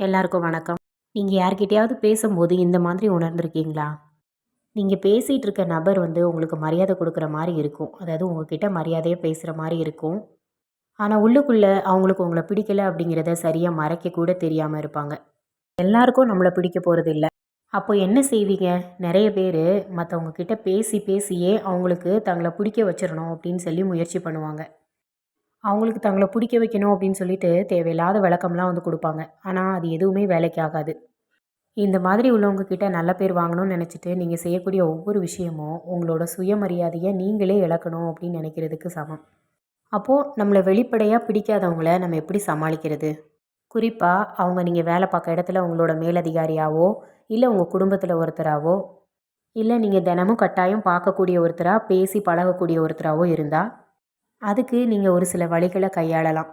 எல்லாருக்கும் வணக்கம். நீங்கள் யார்கிட்டையாவது பேசும்போது இந்த மாதிரி உணர்ந்திருக்கீங்களா? நீங்கள் பேசிகிட்டு இருக்க நபர் வந்து உங்களுக்கு மரியாதை கொடுக்குற மாதிரி இருக்கும். அதாவது உங்ககிட்ட மரியாதையாக பேசுகிற மாதிரி இருக்கும். ஆனால் உள்ளுக்குள்ளே அவங்களுக்கு உங்களை பிடிக்கல அப்படிங்கிறத சரியாக மறைக்க கூட தெரியாமல் இருப்பாங்க. எல்லாருக்கும் நம்மளை பிடிக்க போகிறது இல்லை அப்போ என்ன செய்வீங்க? நிறைய பேர் மற்றவங்க கிட்ட பேசி பேசியே அவங்களுக்கு தங்களை பிடிக்க வச்சிடணும் அப்படின்னு சொல்லி முயற்சி பண்ணுவாங்க. அவங்களுக்கு தங்களை பிடிக்க வைக்கணும் அப்படின்னு சொல்லிட்டு தேவையில்லாத விளக்கம்லாம் வந்து கொடுப்பாங்க. ஆனால் அது எதுவுமே வேலைக்கு ஆகாது. இந்த மாதிரி உள்ளவங்க கிட்ட நல்ல பேர் வாங்கணும்னு நினச்சிட்டு நீங்கள் செய்யக்கூடிய ஒவ்வொரு விஷயமும் உங்களோட சுயமரியாதையை நீங்களே இழக்கணும் அப்படின்னு நினைக்கிறதுக்கு சமம். அப்போது நம்மளை வெளிப்படையாக பிடிக்காதவங்கள நம்ம எப்படி சமாளிக்கிறது? குறிப்பாக அவங்க நீங்கள் வேலை பார்க்க இடத்துல உங்களோட மேலதிகாரியாவோ இல்லை உங்கள் குடும்பத்தில் ஒருத்தராவோ இல்லை நீங்கள் தினமும் கட்டாயம் பார்க்கக்கூடிய ஒருத்தராக பேசி பழகக்கூடிய ஒருத்தராவோ இருந்தால் அதுக்கு நீங்கள் ஒரு சில வழிகளை கையாளலாம்.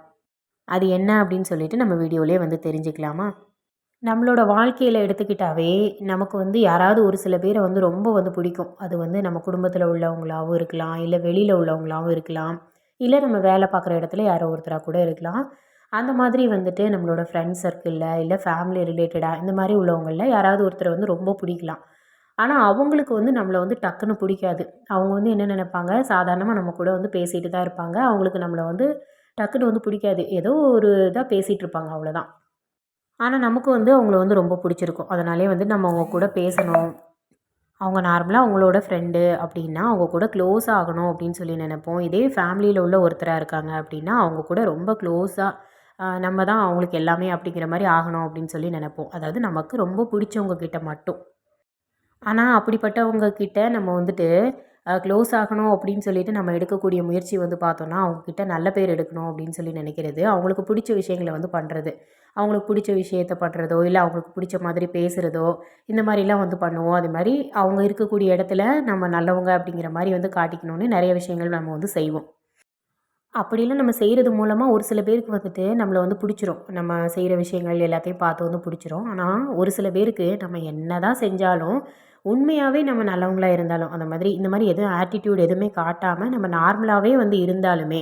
அது என்ன அப்படின்னு சொல்லிட்டு நம்ம வீடியோலேயே வந்து தெரிஞ்சுக்கலாமா? நம்மளோட வாழ்க்கையில் எடுத்துக்கிட்டாவே நமக்கு வந்து யாராவது ஒரு சில பேரை வந்து ரொம்ப வந்து பிடிக்கும். அது வந்து நம்ம குடும்பத்தில் உள்ளவங்களாகவும் இருக்கலாம் இல்லை வெளியில் உள்ளவங்களாகவும் இருக்கலாம் இல்லை நம்ம வேலை பார்க்குற இடத்துல யாரோ ஒருத்தராக கூட இருக்கலாம். அந்த மாதிரி வந்துட்டு நம்மளோட ஃப்ரெண்ட்ஸ் சர்க்கிளில் இல்லை ஃபேமிலி ரிலேட்டடாக இந்த மாதிரி உள்ளவங்களில் யாராவது ஒருத்தரை வந்து ரொம்ப பிடிக்கலாம். ஆனால் அவங்களுக்கு வந்து நம்மளை வந்து டக்குன்னு பிடிக்காது. அவங்க வந்து என்ன நினைப்பாங்க? சாதாரணமாக நம்ம கூட வந்து பேசிகிட்டு தான் இருப்பாங்க. அவங்களுக்கு நம்மளை வந்து டக்குன்னு வந்து பிடிக்காது. ஏதோ ஒரு இதாக பேசிகிட்டு இருப்பாங்க அவ்வளோதான் ஆனால் நமக்கு வந்து அவங்கள வந்து ரொம்ப பிடிச்சிருக்கும். அதனாலே வந்து நம்ம அவங்க கூட பேசணும். அவங்க நார்மலாக அவங்களோட ஃப்ரெண்டு அப்படின்னா அவங்க கூட க்ளோஸ் ஆகணும் அப்படின்னு சொல்லி நினைப்போம். இதே ஃபேமிலியில் உள்ள ஒருத்தராக இருக்காங்க அப்படின்னா அவங்க கூட ரொம்ப க்ளோஸாக நம்ம தான் அவங்களுக்கு எல்லாமே அப்படிங்கிற மாதிரி ஆகணும் அப்படின்னு சொல்லி நினைப்போம். அதாவது நமக்கு ரொம்ப பிடிச்சவங்க கிட்ட மட்டும். ஆனால் அப்படிப்பட்டவங்க கிட்ட நம்ம வந்துட்டு க்ளோஸ் ஆகணும் அப்படின்னு சொல்லிட்டு நம்ம எடுக்கக்கூடிய முயற்சி வந்து பார்த்தோன்னா அவங்கக்கிட்ட நல்ல பேர் எடுக்கணும் அப்படின்னு சொல்லி நினைக்கிறது அவங்களுக்கு பிடிச்ச விஷயங்களை வந்து பண்ணுறது அவங்களுக்கு பிடிச்ச விஷயத்த பண்ணுறதோ இல்லை அவங்களுக்கு பிடிச்ச மாதிரி பேசுகிறதோ இந்த மாதிரிலாம் வந்து பண்ணுவோம். அது மாதிரி அவங்க இருக்கக்கூடிய இடத்துல நம்ம நல்லவங்க அப்படிங்கிற மாதிரி வந்து காட்டிக்கணும்னு நிறைய விஷயங்கள் நம்ம வந்து செய்வோம். அப்படிலாம் நம்ம செய்கிறது மூலமாக ஒரு சில பேருக்கு வந்துட்டு நம்மளை வந்து பிடிச்சிரும். நம்ம செய்கிற விஷயங்கள் எல்லாத்தையும் பார்த்து வந்து பிடிச்சிரும். ஆனால் ஒரு சில பேருக்கு நம்ம என்ன தான் செஞ்சாலும் உண்மையாகவே நம்ம நல்லவங்களாக இருந்தாலும் அந்த மாதிரி இந்த மாதிரி எதுவும் ஆட்டிடியூட் எதுவுமே காட்டாமல் நம்ம நார்மலாகவே வந்து இருந்தாலுமே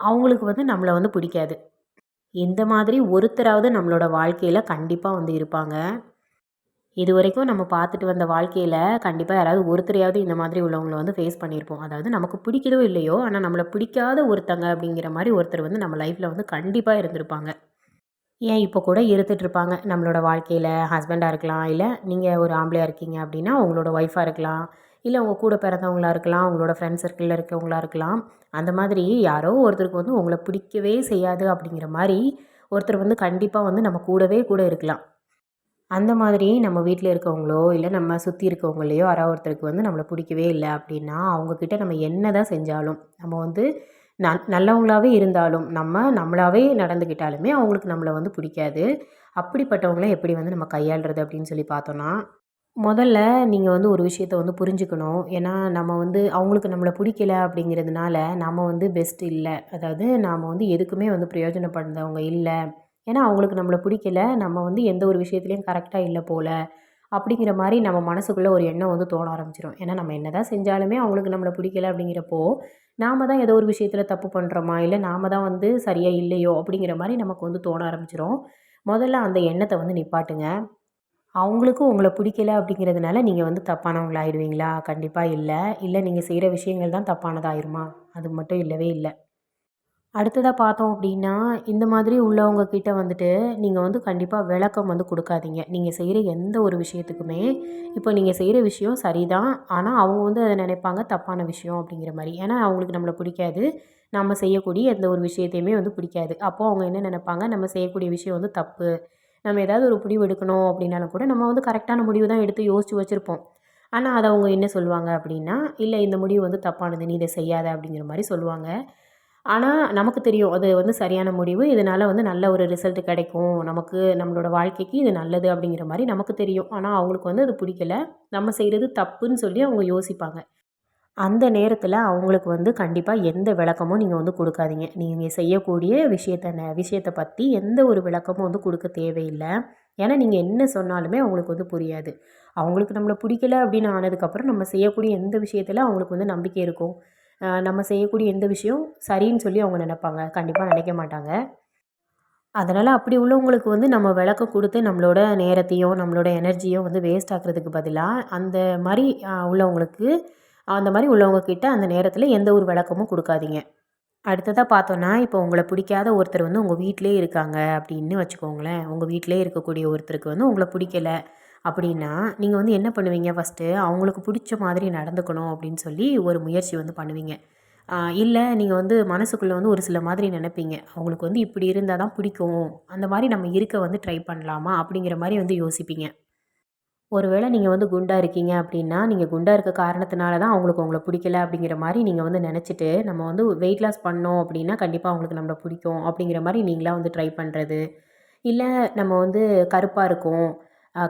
அவங்களுக்கு வந்து நம்மளை வந்து பிடிக்காது. இந்த மாதிரி ஒருத்தராவது நம்மளோட வாழ்க்கையில் கண்டிப்பாக வந்து இருப்பாங்க. இது வரைக்கும் நம்ம பார்த்துட்டு வந்த வாழ்க்கையில் கண்டிப்பாக யாராவது ஒருத்தரையாவது இந்த மாதிரி உள்ளவங்களை வந்து ஃபேஸ் பண்ணியிருப்போம். அதாவது நமக்கு பிடிக்குதோ இல்லையோ ஆனால் நம்மளை பிடிக்காத ஒருத்தங்க அப்படிங்கிற மாதிரி ஒருத்தர் வந்து நம்ம லைஃப்பில் வந்து கண்டிப்பாக இருந்திருப்பாங்க. ஏன் இப்போ கூட இருந்துகிட்ருப்பாங்க நம்மளோட வாழ்க்கையில் ஹஸ்பண்டாக இருக்கலாம் இல்லை நீங்கள் ஒரு ஆம்பளையாக இருக்கீங்க அப்படின்னா உங்களோட ஒய்ஃபாக இருக்கலாம் இல்லை உங்கள் கூட பிறந்தவங்களாக இருக்கலாம் உங்களோட ஃப்ரெண்ட்ஸ் சர்க்கிளில் இருக்கவங்களாக இருக்கலாம் அந்த மாதிரி யாரோ ஒருத்தருக்கு வந்து உங்களை பிடிக்கவே செய்யாது அப்படிங்கிற மாதிரி ஒருத்தர் வந்து கண்டிப்பாக வந்து நம்ம கூடவே கூட இருக்கலாம். அந்த மாதிரி நம்ம வீட்டில் இருக்கவங்களோ இல்லை நம்ம சுற்றி இருக்கவங்களையோ யாராவது ஒருத்தருக்கு வந்து நம்மளை பிடிக்கவே இல்லை அப்படின்னா அவங்கக்கிட்ட நம்ம என்ன தான் செஞ்சாலும் நம்ம வந்து நான் நல்லவங்களாகவே இருந்தாலும் நம்ம நம்மளாவே நடந்துக்கிட்டாலுமே அவங்களுக்கு நம்மளை வந்து பிடிக்காது. அப்படிப்பட்டவங்கள எப்படி வந்து நம்ம கையாளுறது அப்படின்னு சொல்லி பார்த்தோன்னா முதல்ல நீங்கள் வந்து ஒரு விஷயத்த வந்து புரிஞ்சுக்கணும். ஏன்னா நம்ம வந்து அவங்களுக்கு நம்மளை பிடிக்கல அப்படிங்கிறதுனால நம்ம வந்து பெஸ்ட் இல்லை. அதாவது நாம் வந்து எதுக்குமே வந்து பிரயோஜனப்படுறவங்க இல்லை. ஏன்னா அவங்களுக்கு நம்மளை பிடிக்கல. நம்ம வந்து எந்த ஒரு விஷயத்துலையும் கரெக்டாக இல்லை போல். அப்படிங்கிற மாதிரி நம்ம மனசுக்குள்ளே ஒரு எண்ணம் வந்து தோண ஆரம்பிச்சிடும் ஏன்னா நம்ம என்ன தான் செஞ்சாலுமே அவங்களுக்கு நம்மளை பிடிக்கல அப்படிங்கிறப்போ நாம் தான் ஏதோ ஒரு விஷயத்தில் தப்பு பண்ணுறோமா இல்லை நாம் தான் வந்து சரியாக இல்லையோ? அப்படிங்கிற மாதிரி நமக்கு வந்து தோண ஆரம்பிச்சிடும் முதல்ல அந்த எண்ணத்தை வந்து நிப்பாட்டுங்க. அவங்களுக்கும் உங்களை பிடிக்கல அப்படிங்கிறதுனால நீங்கள் வந்து தப்பானவங்களாயிடுவீங்களா? கண்டிப்பாக இல்லை. இல்லை நீங்கள் செய்கிற விஷயங்கள் தான் தப்பானதாயிருமா? அது மட்டும் இல்லவே இல்லை. அடுத்ததாக பார்த்தோம் அப்படின்னா இந்த மாதிரி உள்ளவங்க கிட்ட வந்துட்டு நீங்கள் வந்து கண்டிப்பாக விளக்கம் வந்து கொடுக்காதீங்க. நீங்கள் செய்கிற எந்த ஒரு விஷயத்துக்குமே இப்போ நீங்கள் செய்கிற விஷயம் சரிதான். ஆனால் அவங்க வந்து அதை நினைப்பாங்க தப்பான விஷயம் அப்படிங்கிற மாதிரி. ஏன்னா அவங்களுக்கு நம்மளை பிடிக்காது. நம்ம செய்யக்கூடிய எந்த ஒரு விஷயத்தையுமே வந்து பிடிக்காது. அப்போது அவங்க என்ன நினைப்பாங்க? நம்ம செய்யக்கூடிய விஷயம் வந்து தப்பு. நம்ம ஏதாவது ஒரு முடிவு எடுக்கணும் அப்படின்னாலும் கூட நம்ம வந்து கரெக்டான முடிவு தான் எடுத்து யோசித்து வச்சுருப்போம். ஆனால் அதை அவங்க என்ன சொல்லுவாங்க அப்படின்னா இல்லை இந்த முடிவு வந்து தப்பானது. நீ இதை செய்யாத அப்படிங்கிற மாதிரி சொல்லுவாங்க. ஆனால் நமக்கு தெரியும். அது வந்து சரியான முடிவு. இதனால் வந்து நல்ல ஒரு ரிசல்ட் கிடைக்கும். நமக்கு நம்மளோட வாழ்க்கைக்கு இது நல்லது அப்படிங்கிற மாதிரி நமக்கு தெரியும். ஆனால் அவங்களுக்கு வந்து அது பிடிக்கல. நம்ம செய்கிறது தப்புன்னு சொல்லி அவங்க யோசிப்பாங்க. அந்த நேரத்தில் அவங்களுக்கு வந்து கண்டிப்பாக எந்த விளக்கமும் நீங்கள் வந்து கொடுக்காதீங்க. நீங்கள் செய்யக்கூடிய விஷயத்தை விஷயத்தை பற்றி எந்த ஒரு விளக்கமும் வந்து கொடுக்க தேவையில்லை. ஏன்னா நீங்கள் என்ன சொன்னாலுமே அவங்களுக்கு வந்து புரியாது. அவங்களுக்கு நம்மளை பிடிக்கல அப்படின்னு ஆனதுக்கப்புறம் நம்ம செய்யக்கூடிய எந்த விஷயத்தில் அவங்களுக்கு வந்து நம்பிக்கை இருக்கும்? நம்ம செய்யக்கூடிய எந்த விஷயம் சரின்னு சொல்லி அவங்க நினைப்பாங்க. கண்டிப்பாக நினைக்க மாட்டாங்க. அதனால் அப்படி உள்ளவங்களுக்கு வந்து நம்ம விளக்கம் கொடுத்து நம்மளோட நேரத்தையும் நம்மளோட எனர்ஜியும் வந்து வேஸ்ட் ஆக்குறதுக்கு பதிலாக அந்த மாதிரி உள்ளவங்களுக்கு அந்த மாதிரி உள்ளவங்கக்கிட்ட அந்த நேரத்தில் எந்த ஒரு விளக்கமும் கொடுக்காதீங்க. அடுத்ததாக பார்த்தோன்னா இப்போ உங்களை பிடிக்காத ஒருத்தர் வந்து உங்கள் வீட்டிலே இருக்காங்க அப்படின்னு வச்சுக்கோங்களேன். உங்கள் வீட்டிலே இருக்கக்கூடிய ஒருத்தருக்கு வந்து உங்களை பிடிக்கல. அப்படின்னா நீங்கள் வந்து என்ன பண்ணுவீங்க ஃபஸ்ட்டு அவங்களுக்கு பிடிச்ச மாதிரி நடந்துக்கணும் அப்படின்னு சொல்லி ஒரு முயற்சி வந்து பண்ணுவீங்க. இல்லை நீங்கள் வந்து மனசுக்குள்ளே வந்து ஒரு சில மாதிரி நினைப்பீங்க. அவங்களுக்கு வந்து இப்படி இருந்தால் தான் பிடிக்கும். அந்த மாதிரி நம்ம இருக்க வந்து ட்ரை பண்ணலாமா? அப்படிங்கிற மாதிரி வந்து யோசிப்பீங்க. ஒருவேளை நீங்கள் வந்து குண்டாக இருக்கீங்க அப்படின்னா நீங்கள் குண்டாக இருக்க காரணத்தினால தான் அவங்களுக்கு உங்களை பிடிக்கல அப்படிங்கிற மாதிரி நீங்கள் வந்து நினச்சிட்டு நம்ம வந்து வெயிட் லாஸ் பண்ணோம் அப்படின்னா கண்டிப்பாக அவங்களுக்கு நம்மளை பிடிக்கும் அப்படிங்கிற மாதிரி நீங்களாக வந்து ட்ரை பண்ணுறது இல்லை நம்ம வந்து கருப்பாக இருக்கோம்.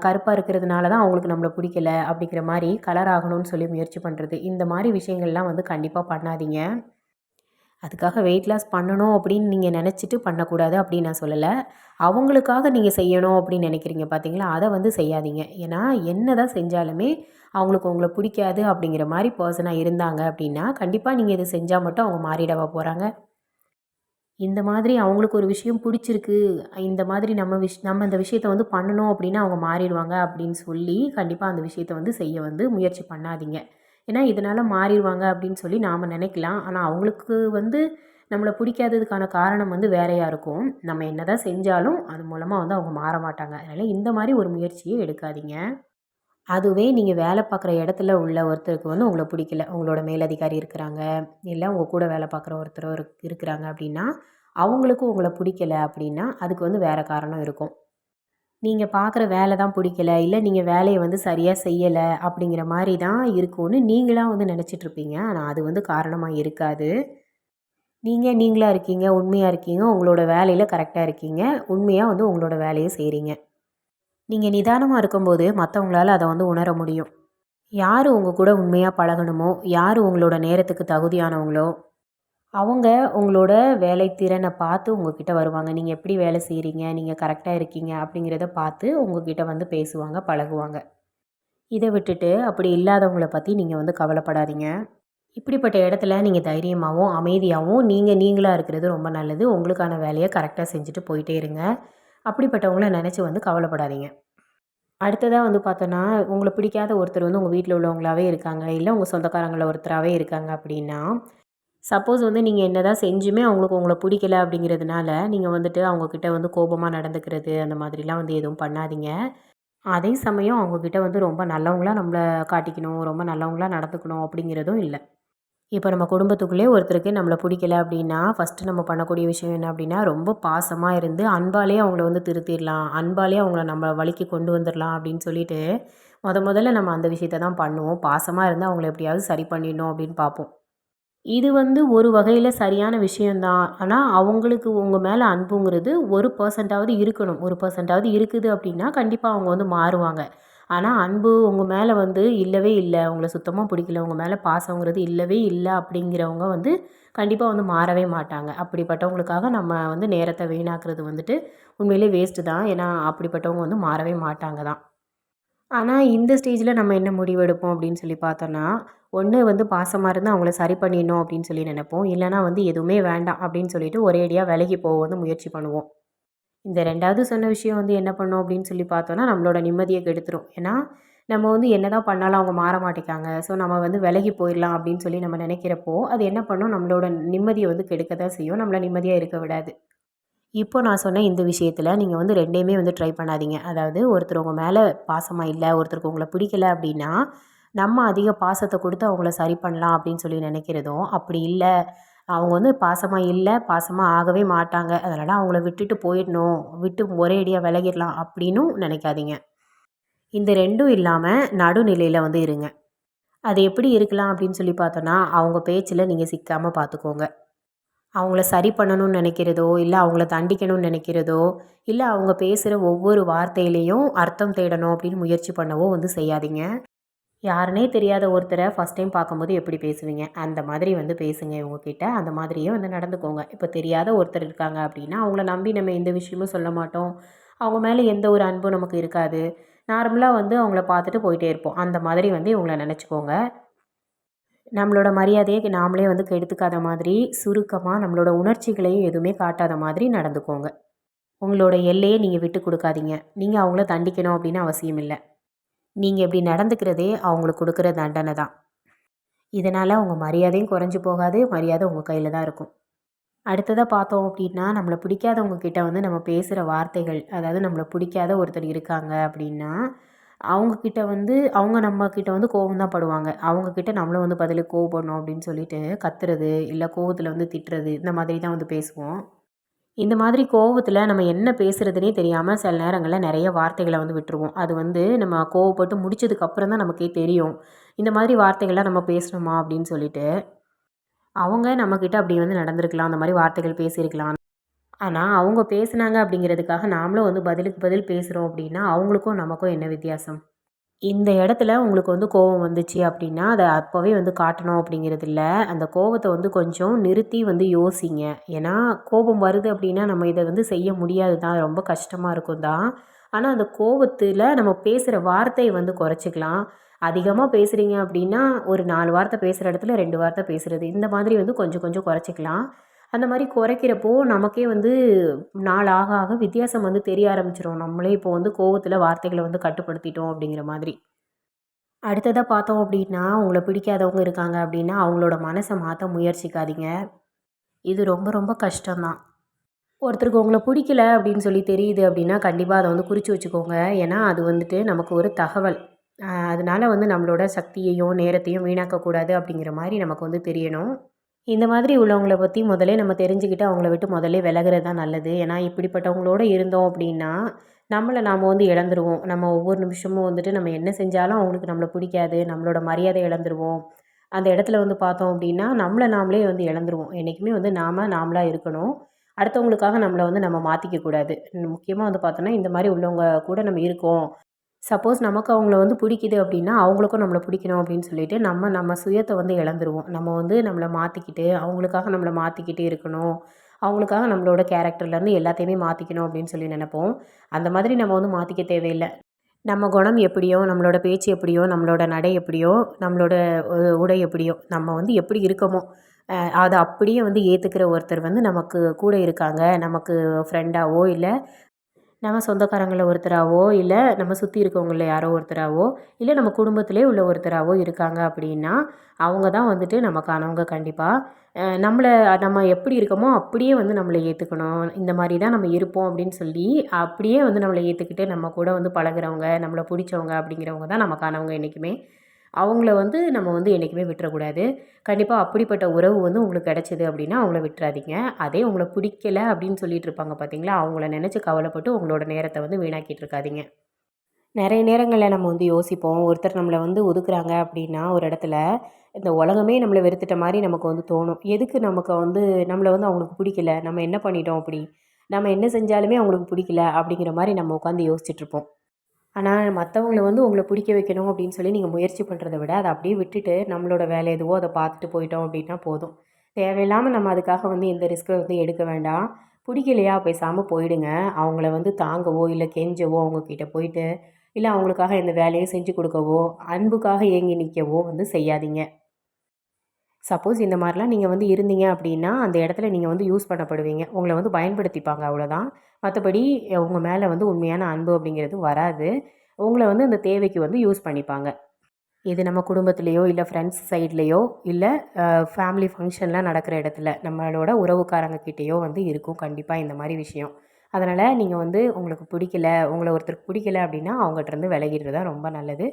கருப்பாக இருக்கிறதுனால தான் அவங்களுக்கு நம்மளை பிடிக்கல அப்படிங்கிற மாதிரி கலர் ஆகணும்னு சொல்லி முயற்சி பண்ணுறது இந்த மாதிரி விஷயங்கள்லாம் வந்து கண்டிப்பாக பண்ணாதீங்க. அதுக்காக வெயிட் லாஸ் பண்ணணும் அப்படின்னு நீங்கள் நினச்சிட்டு பண்ணக்கூடாது அப்படின்னு நான் சொல்லலை. அவங்களுக்காக நீங்கள் செய்யணும் அப்படின்னு நினைக்கிறீங்க பார்த்தீங்களா அதை வந்து செய்யாதீங்க. ஏன்னா என்ன தான் செஞ்சாலுமே அவங்களுக்கு உங்களை பிடிக்காது அப்படிங்கிற மாதிரி பர்சனாக இருந்தாங்க அப்படின்னா கண்டிப்பாக நீங்கள் இதை செஞ்சால் மட்டும் அவங்க மாறிடவா போகிறாங்க இந்த மாதிரி அவங்களுக்கு ஒரு விஷயம் பிடிச்சிருக்கு இந்த மாதிரி நம்ம விஷ் நம்ம இந்த விஷயத்த வந்து பண்ணணும் அப்படின்னா அவங்க மாறிடுவாங்க அப்படின்னு சொல்லி கண்டிப்பாக அந்த விஷயத்த வந்து செய்ய வந்து முயற்சி பண்ணாதீங்க. ஏன்னா இதனால் மாறிடுவாங்க அப்படின்னு சொல்லி நாம் நினைக்கலாம். ஆனால் அவங்களுக்கு வந்து நம்மளை பிடிக்காததுக்கான காரணம் வந்து வேறையாக இருக்கும். நம்ம என்ன தான் செஞ்சாலும் அது மூலமாக வந்து அவங்க மாற மாட்டாங்க. அதனால் இந்த மாதிரி ஒரு முயற்சியை எடுக்காதீங்க. அதுவே நீங்கள் வேலை பார்க்குற இடத்துல உள்ள ஒருத்தருக்கு வந்து உங்களை பிடிக்கல. உங்களோட மேலதிகாரி இருக்கிறாங்க. இல்லை உங்கள் கூட வேலை பார்க்குற ஒருத்தர் இருக்கிறாங்க அப்படின்னா அவங்களுக்கும் உங்களை பிடிக்கல அப்படின்னா அதுக்கு வந்து வேறு காரணம் இருக்கும். நீங்கள் பார்க்குற வேலை தான் பிடிக்கல. இல்லை நீங்கள் வேலையை வந்து சரியாக செய்யலை அப்படிங்கிற மாதிரி தான் இருக்கும்னு நீங்களாக வந்து நினச்சிட்ருப்பீங்க ஆனால் அது வந்து காரணமாக இருக்காது. நீங்கள் நீங்களாக இருக்கீங்க உண்மையாக இருக்கீங்க உங்களோட வேலையில் கரெக்டாக இருக்கீங்க உண்மையாக வந்து உங்களோட வேலையை செய்கிறீங்க நீங்கள் நிதானமாக இருக்கும்போது மற்றவங்களால அதை வந்து உணர முடியும். யார் உங்கள் கூட உண்மையாக பழகணுமோ யார் உங்களோட நேரத்துக்கு தகுதியானவங்களோ அவங்க உங்களோட வேலை திறனை பார்த்து உங்ககிட்ட வருவாங்க. நீங்கள் எப்படி வேலை செய்கிறீங்க நீங்கள் கரெக்டாக இருக்கீங்க அப்படிங்கிறத பார்த்து உங்ககிட்ட வந்து பேசுவாங்க பழகுவாங்க. இதை விட்டுட்டு அப்படி இல்லாதவங்களை பற்றி நீங்கள் வந்து கவலைப்படாதீங்க. இப்படிப்பட்ட இடத்துல நீங்கள் தைரியமாகவும் அமைதியாகவும் நீங்கள் நீங்களாக இருக்கிறது ரொம்ப நல்லது. உங்களுக்கான வேலையை கரெக்டாக செஞ்சுட்டு போயிட்டே இருங்க. அப்படிப்பட்டவங்கள நினச்சி வந்து கவலைப்படாதீங்க. அடுத்ததாக வந்து பார்த்தோன்னா உங்களை பிடிக்காத ஒருத்தர் வந்து உங்கள் வீட்டில் உள்ளவங்களாவே இருக்காங்க. இல்லை உங்கள் சொந்தக்காரங்கள ஒருத்தராகவே இருக்காங்க அப்படின்னா சப்போஸ் வந்து நீங்கள் என்ன தான் செஞ்சுமே அவங்களுக்கு உங்களை பிடிக்கல அப்படிங்கிறதுனால நீங்கள் வந்துட்டு அவங்கக்கிட்ட வந்து கோபமாக நடந்துக்கிறது அந்த மாதிரிலாம் வந்து எதுவும் பண்ணாதீங்க. அதே சமயம் அவங்கக்கிட்ட வந்து ரொம்ப நல்லவங்களாக நம்மளை காட்டிக்கணும் ரொம்ப நல்லவங்களாக நடந்துக்கணும் அப்படிங்கிறதும் இல்லை. இப்போ நம்ம குடும்பத்துக்குள்ளே ஒருத்தருக்கு நம்மளை பிடிக்கல அப்படின்னா ஃபஸ்ட்டு நம்ம பண்ணக்கூடிய விஷயம் என்ன அப்படின்னா ரொம்ப பாசமாக இருந்து அன்பாலே அவங்கள வந்து திருத்திடலாம். அன்பாலே அவங்கள நம்ம வழிக்கு கொண்டு வந்துடலாம் அப்படின்னு சொல்லிட்டு முத முதல்ல நம்ம அந்த விஷயத்த தான் பண்ணுவோம். பாசமாக இருந்து அவங்கள எப்படியாவது சரி பண்ணிடணும் அப்படின்னு பார்ப்போம். இது வந்து ஒரு வகையில் சரியான விஷயந்தான் ஆனால் அவங்களுக்கு உங்கள் மேலே அன்புங்கிறது ஒரு பர்சன்டாவது இருக்கணும். ஒரு பர்சன்டாவது இருக்குது அப்படின்னா கண்டிப்பாக அவங்க வந்து மாறுவாங்க. ஆனால் அன்பு உங்கள் மேலே வந்து இல்லவே இல்லை. உங்களை சுத்தமாக பிடிக்கல. உங்கள் மேலே பாசங்கிறது இல்லவே இல்லை அப்படிங்கிறவங்க வந்து கண்டிப்பாக வந்து மாறவே மாட்டாங்க. அப்படிப்பட்டவங்களுக்காக நம்ம வந்து நேரத்தை வீணாக்குறது வந்துட்டு உண்மையிலே வேஸ்ட்டு தான். ஏன்னா அப்படிப்பட்டவங்க வந்து மாறவே மாட்டாங்க தான். ஆனால் இந்த ஸ்டேஜில் நம்ம என்ன முடிவு எடுப்போம் அப்படின்னு சொல்லி பார்த்தோன்னா ஒன்று வந்து பாசமாக இருந்து அவங்கள சரி பண்ணிடணும் அப்படின்னு சொல்லி நினைப்போம். இல்லைனா வந்து எதுவுமே வேண்டாம் அப்படின்னு சொல்லிட்டு ஒரேடியாக விலகி போக வந்து முயற்சி பண்ணுவோம். இந்த ரெண்டாவது சொன்ன விஷயம் வந்து என்ன பண்ணும் அப்படின்னு சொல்லி பார்த்தோன்னா நம்மளோட நிம்மதியை கெடுத்துரும். ஏன்னா நம்ம வந்து என்ன தான் பண்ணாலும் அவங்க மாற மாட்டேங்காங்க ஸோ நம்ம வந்து விலகி போயிடலாம் அப்படின்னு சொல்லி நம்ம நினைக்கிறப்போ அது என்ன பண்ணும்? நம்மளோட நிம்மதியை வந்து கெடுக்க தான் செய்யும். நம்மளை நிம்மதியாக இருக்க விடாது. இப்போ நான் சொன்ன இந்த விஷயத்தில் நீங்கள் வந்து ரெண்டையுமே வந்து ட்ரை பண்ணாதீங்க. அதாவது ஒருத்தர் உங்கள் மேலே பாசமாக இல்லை ஒருத்தருக்கு உங்களை பிடிக்கல அப்படின்னா நம்ம அதிக பாசத்தை கொடுத்து அவங்கள சரி பண்ணலாம் அப்படின்னு சொல்லி நினைக்கிறதும் அப்படி இல்லை. அவங்க வந்து பாசமாக இல்லை பாசமாக ஆகவே மாட்டாங்க. அதனால் அவங்கள விட்டுட்டு போயிடணும். விட்டு ஒரே அடியாக விலகிடலாம் அப்படின்னும் நினைக்காதீங்க. இந்த ரெண்டும் இல்லாமல் நடுநிலையில் வந்து இருங்க. அது எப்படி இருக்கலாம் அப்படின்னு சொல்லி பார்த்தோன்னா அவங்க பேச்சில் நீங்கள் சிக்காமல் பார்த்துக்கோங்க அவங்கள சரி பண்ணணும்னு நினைக்கிறதோ இல்லை அவங்கள தண்டிக்கணும்னு நினைக்கிறதோ இல்லை அவங்க பேசுகிற ஒவ்வொரு வார்த்தையிலையும் அர்த்தம் தேடணும் அப்படின்னு முயற்சி பண்ணவோ வந்து செய்யாதீங்க. யாருனே தெரியாத ஒருத்தரை ஃபஸ்ட் டைம் பார்க்கும்போது எப்படி பேசுவீங்க? அந்த மாதிரி வந்து பேசுங்க இவங்கக்கிட்ட அந்த மாதிரியே வந்து நடந்துக்கோங்க. இப்போ தெரியாத ஒருத்தர் இருக்காங்க அப்படின்னா அவங்கள நம்பி நம்ம எந்த விஷயமும் சொல்ல மாட்டோம். அவங்க மேலே எந்த ஒரு அன்பும் நமக்கு இருக்காது. நார்மலாக வந்து அவங்கள பார்த்துட்டு போயிட்டே இருப்போம். அந்த மாதிரி வந்து இவங்கள நினச்சிக்கோங்க. நம்மளோட மரியாதையை நாமளே வந்து கெடுத்துக்காத மாதிரி சுருக்கமாக நம்மளோட உணர்ச்சிகளையும் எதுவுமே காட்டாத மாதிரி நடந்துக்கோங்க. உங்களோட எல்லையை நீங்கள் விட்டு கொடுக்காதீங்க. நீங்கள் அவங்கள தண்டிக்கணும் அப்படின்னு அவசியம் இல்லை. நீங்கள் இப்படி நடந்துக்கிறதே அவங்களுக்கு கொடுக்குற தண்டனை தான். இதனால் உங்கள் மரியாதையும் குறைஞ்சி போகாது மரியாதை உங்கள் கையில் தான் இருக்கும். அடுத்ததாக பார்த்தோம் அப்படின்னா நம்மளை பிடிக்காதவங்க கிட்ட வந்து நம்ம பேசுகிற வார்த்தைகள் அதாவது நம்மளை பிடிக்காத ஒருத்தர் இருக்காங்க அப்படின்னா அவங்கக்கிட்ட வந்து அவங்க நம்மக்கிட்ட வந்து கோபம் தான் படுவாங்க. அவங்கக்கிட்ட நம்மளும் வந்து பதிலுக்கு கோவப்படணும் அப்படின்னு சொல்லிட்டு கத்துறது இல்லை கோவத்தில் வந்து திட்டுறது இந்த மாதிரி தான் வந்து பேசுவோம். இந்த மாதிரி கோவத்தில் நம்ம என்ன பேசுகிறதுனே தெரியாமல் சில நேரங்களில் நிறைய வார்த்தைகளை வந்து விட்டுருவோம். அது வந்து நம்ம கோவப்பட்டு முடிச்சதுக்கப்புறம் தான் நமக்கே தெரியும். இந்த மாதிரி வார்த்தைகள்லாம் நம்ம பேசணுமா அப்படின்னு சொல்லிட்டு அவங்க நம்மக்கிட்ட அப்படி வந்து நடந்திருக்கலாம். அந்த மாதிரி வார்த்தைகள் பேசியிருக்கலாம். ஆனால் அவங்க பேசுனாங்க அப்படிங்கிறதுக்காக நாமளும் வந்து பதிலுக்கு பதில் பேசுகிறோம் அப்படின்னா அவங்களுக்கும் நமக்கும் என்ன வித்தியாசம்? இந்த இடத்துல உங்களுக்கு வந்து கோபம் வந்துச்சு அப்படின்னா அதை அப்போவே வந்து காட்டணும் அப்படிங்கிறது இல்லை. அந்த கோபத்தை வந்து கொஞ்சம் நிறுத்தி வந்து யோசிங்க. ஏன்னா கோபம் வருது அப்படின்னா நம்ம இதை வந்து செய்ய முடியாது. தான். ரொம்ப கஷ்டமாக இருக்கும் தான். ஆனால் அந்த கோபத்தில் நம்ம பேசுகிற வார்த்தையை வந்து குறைச்சிக்கலாம். அதிகமாக பேசுகிறீங்க அப்படின்னா ஒரு நாலு வார்த்தை பேசுகிற இடத்துல ரெண்டு வார்த்தை பேசுகிறது இந்த மாதிரி வந்து கொஞ்சம் கொஞ்சம் குறைச்சிக்கலாம். அந்த மாதிரி குறைக்கிறப்போ நமக்கே வந்து நாள் ஆக ஆக வித்தியாசம் வந்து தெரிய ஆரம்பிச்சிடும் நம்மளே இப்போ வந்து கோவத்தில் வார்த்தைகளை வந்து கட்டுப்படுத்திட்டோம் அப்படிங்கிற மாதிரி. அடுத்ததாக பார்த்தோம் அப்படின்னா உங்களை பிடிக்காதவங்க இருக்காங்க அப்படின்னா அவங்களோட மனசை மாற்ற முயற்சிக்காதீங்க. இது ரொம்ப ரொம்ப கஷ்டம்தான். ஒருத்தருக்கு உங்களை பிடிக்கல அப்படின்னு சொல்லி தெரியுது அப்படின்னா கண்டிப்பாக அதை வந்து குறித்து வச்சுக்கோங்க. ஏன்னா அது வந்துட்டு நமக்கு ஒரு தகவல். அதனால் வந்து நம்மளோட சக்தியையும் நேரத்தையும் வீணாக்கக்கூடாது அப்படிங்கிற மாதிரி நமக்கு வந்து தெரியணும். இந்த மாதிரி உள்ளவங்கள பற்றி முதலே நம்ம தெரிஞ்சுக்கிட்டு அவங்கள விட்டு முதல்ல விலகிறது தான் நல்லது. ஏன்னா இப்படிப்பட்டவங்களோட இருந்தோம் அப்படின்னா நம்மளை நாம் வந்து இழந்துருவோம். நம்ம ஒவ்வொரு நிமிஷமும் வந்துட்டு நம்ம என்ன செஞ்சாலும் அவங்களுக்கு நம்மளை பிடிக்காது. நம்மளோட மரியாதை இழந்துருவோம். அந்த இடத்துல வந்து பார்த்தோம் அப்படின்னா நம்மளை நாமளே வந்து இழந்துருவோம். என்றைக்குமே வந்து நாம் நாமளாக இருக்கணும். அடுத்தவங்களுக்காக நம்மளை வந்து நம்ம மாற்றிக்க கூடாது. முக்கியமாக வந்து பார்த்தோன்னா இந்த மாதிரி உள்ளவங்க கூட நம்ம இருக்கோம். சப்போஸ் நமக்கு அவங்கள வந்து பிடிக்குது அப்படின்னா அவங்களுக்கும் நம்மளை பிடிக்கணும் அப்படின்னு சொல்லிட்டு நம்ம நம்ம சுயத்தை வந்து இழந்துருவோம். நம்ம வந்து நம்மளை மாற்றிக்கிட்டு அவங்களுக்காக நம்மளை மாற்றிக்கிட்டு இருக்கணும். அவங்களுக்காக நம்மளோட கேரக்டர்லேருந்து எல்லாத்தையுமே மாற்றிக்கணும் அப்படின்னு சொல்லி நினைப்போம். அந்த மாதிரி நம்ம வந்து மாற்றிக்க தேவையில்லை. நம்ம குணம் எப்படியோ நம்மளோட பேச்சு எப்படியோ நம்மளோட நடை எப்படியோ நம்மளோட உடை எப்படியோ நம்ம வந்து எப்படி இருக்கோமோ அதை அப்படியே வந்து ஏற்றுக்கிற ஒருத்தர் வந்து நமக்கு கூட இருக்காங்க. நமக்கு ஃப்ரெண்டாவோ இல்லை நம்ம சொந்தக்காரங்களில் ஒருத்தராகவோ இல்லை நம்ம சுற்றி இருக்கவங்கள யாரோ ஒருத்தராகவோ இல்லை நம்ம குடும்பத்திலே உள்ள ஒருத்தராகவோ இருக்காங்க அப்படின்னா அவங்க தான் வந்துட்டு நமக்கானவங்க கண்டிப்பாக நம்மளை நம்ம எப்படி இருக்கோமோ அப்படியே வந்து நம்மளை ஏற்றுக்கணும் இந்த மாதிரி தான் நம்ம இருப்போம் அப்படின்னு சொல்லி அப்படியே வந்து நம்மளை ஏற்றுக்கிட்டு நம்ம கூட வந்து பழகுறவங்க நம்மளை பிடிச்சவங்க அப்படிங்கிறவங்க தான் நமக்கானவங்க என்றைக்குமே அவங்கள வந்து நம்ம வந்து என்றைக்குமே விட்டுறக்கூடாது. கண்டிப்பாக அப்படிப்பட்ட உறவு வந்து உங்களுக்கு கிடச்சிது அப்படின்னா அவங்கள விட்டுறாதீங்க. அதே உங்களை பிடிக்கல அப்படின்னு சொல்லிட்டு இருப்பாங்க பார்த்தீங்களா அவங்கள நினச்சி கவலைப்பட்டு உங்களோட நேரத்தை வந்து வீணாக்கிட்டு இருக்காதிங்க. நிறைய நேரங்களில் நம்ம வந்து யோசிப்போம். ஒருத்தர் நம்மளை வந்து ஒதுக்குறாங்க அப்படின்னா ஒரு இடத்துல இந்த உலகமே நம்மளை வெறுத்துட்ட மாதிரி நமக்கு வந்து தோணும். எதுக்கு நமக்கு வந்து நம்மளை வந்து அவங்களுக்கு பிடிக்கல? நம்ம என்ன பண்ணிட்டோம் அப்படி? நம்ம என்ன செஞ்சாலுமே அவங்களுக்கு பிடிக்கல அப்படிங்கிற மாதிரி நம்ம உட்காந்து யோசிச்சுட்ருப்போம் ஆனால் மற்றவங்கள வந்து உங்களை பிடிக்க வைக்கணும் அப்படின்னு சொல்லி நீங்கள் முயற்சி பண்ணுறத விட அதை அப்படியே விட்டுட்டு நம்மளோட வேலை எதுவோ அதை பார்த்துட்டு போயிட்டோம் அப்படின்னா போதும். தேவையில்லாமல் நம்ம அதுக்காக வந்து எந்த ரிஸ்க்கை வந்து எடுக்க வேண்டாம். பிடிக்கலையா பேசாமல் போயிடுங்க. அவங்கள வந்து தாங்கவோ இல்லை கெஞ்சவோ அவங்கக்கிட்ட போயிட்டு இல்லை அவங்களுக்காக எந்த வேலையும் செஞ்சு கொடுக்கவோ அன்புக்காக ஏங்கி நிற்கவோ வந்து செய்யாதீங்க. சப்போஸ் இந்த மாதிரிலாம் நீங்கள் வந்து இருந்தீங்க அப்படின்னா அந்த இடத்துல நீங்கள் வந்து யூஸ் பண்ணப்படுவீங்க. உங்களை வந்து பயன்படுத்திப்பாங்க அவ்வளோதான் மற்றபடி உங்கள் மேலே வந்து உண்மையான அன்பு அப்படிங்கிறது வராது. உங்களை வந்து அந்த தேவைக்கு வந்து யூஸ் பண்ணிப்பாங்க. இது நம்ம குடும்பத்துலேயோ இல்லை ஃப்ரெண்ட்ஸ் சைட்லேயோ இல்லை ஃபேமிலி ஃபங்க்ஷன்லாம் நடக்கிற இடத்துல நம்மளோட உறவுக்காரங்க கிட்டேயோ வந்து இருக்கும். கண்டிப்பாக இந்த மாதிரி விஷயம். அதனால் நீங்கள் வந்து உங்களுக்கு பிடிக்கல உங்களை ஒருத்தருக்கு பிடிக்கல அப்படின்னா அவங்ககிட்ட விலகிடுறது தான் ரொம்ப நல்லது.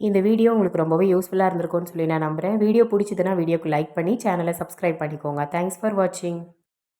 இந்த வீடியோ உங்களுக்கு ரொம்பவே யூஸ்ஃபுல்லாக இருந்திருக்கும்னு சொல்லி நான் நம்புகிறேன் வீடியோ பிடிச்சதுன்னா வீடியோக்கு லைக் பண்ணி சேனலை சப்ஸ்கிரைப் பண்ணிக்கோங்க. தேங்க்ஸ் ஃபார் வாட்சிங்